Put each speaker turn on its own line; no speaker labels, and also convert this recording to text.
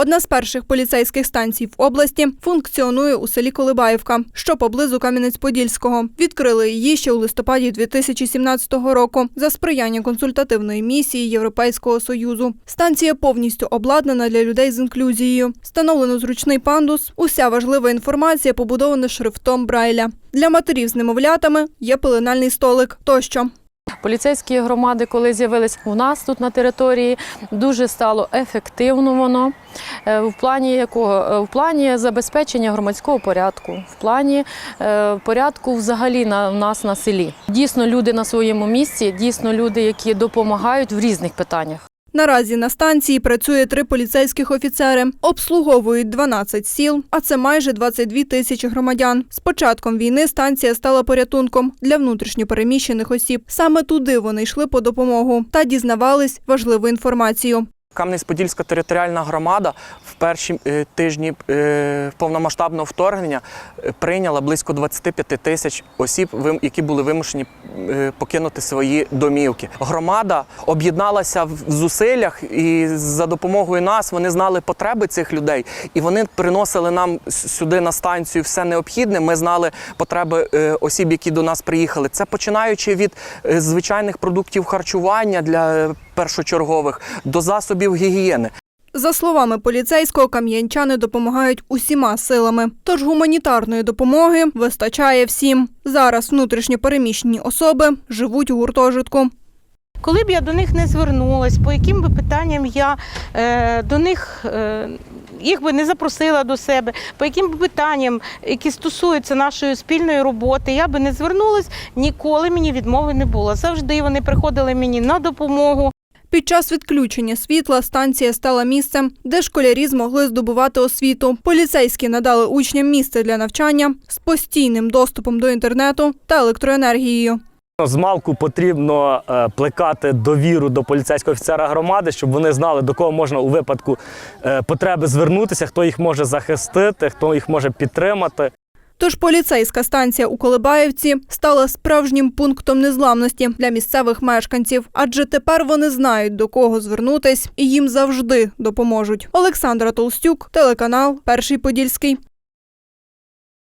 Одна з перших поліцейських станцій в області функціонує у селі Колибаївка, що поблизу Кам'янець-Подільського. Відкрили її ще у листопаді 2017 року за сприяння консультативної місії Європейського союзу. Станція повністю обладнана для людей з інклюзією. Встановлено зручний пандус. Уся важлива інформація побудована шрифтом Брайля. Для матерів з немовлятами є пеленальний столик тощо.
Поліцейські громади, коли з'явились у нас тут на території, дуже стало ефективно воно. Е, В плані якого? Е, В плані забезпечення громадського порядку, в плані е, порядку взагалі на в нас на селі. Дійсно, люди на своєму місці, дійсно люди, які допомагають в різних питаннях.
Наразі на станції працює три поліцейських офіцери, обслуговують 12 сіл, а це майже 22 тисячі громадян. З початком війни станція стала порятунком для внутрішньопереміщених осіб. Саме туди вони йшли по допомогу та дізнавались важливу інформацію.
Кам'янець-Подільська територіальна громада в перші е, тижні е, повномасштабного вторгнення е, прийняла близько 25 тисяч осіб, які були вимушені покинути свої домівки. Громада об'єдналася в зусиллях, і за допомогою нас вони знали потреби цих людей, і вони приносили нам сюди на станцію все необхідне. Ми знали потреби осіб, які до нас приїхали. Це починаючи від звичайних продуктів харчування для першочергових до засобів гігієни.
За словами поліцейського, кам'янчани допомагають усіма силами. Тож гуманітарної допомоги вистачає всім. Зараз внутрішньопереміщені особи живуть у гуртожитку.
Коли б я до них не звернулась, по яким би питанням я е, до них е, їх би не запросила до себе, по яким би питанням, які стосуються нашої спільної роботи, я би не звернулась, ніколи мені відмови не було. Завжди вони приходили мені на допомогу.
Під час відключення світла станція стала місцем, де школярі змогли здобувати освіту. Поліцейські надали учням місце для навчання з постійним доступом до інтернету та електроенергією.
Змалку потрібно е, плекати довіру до поліцейського офіцера громади, щоб вони знали, до кого можна у випадку е, потреби звернутися, хто їх може захистити, хто їх може підтримати.
Тож поліцейська станція у Колибаївці стала справжнім пунктом незламності для місцевих мешканців, адже тепер вони знають до кого звернутись і їм завжди допоможуть. Олександра Толстюк, телеканал Перший Подільський.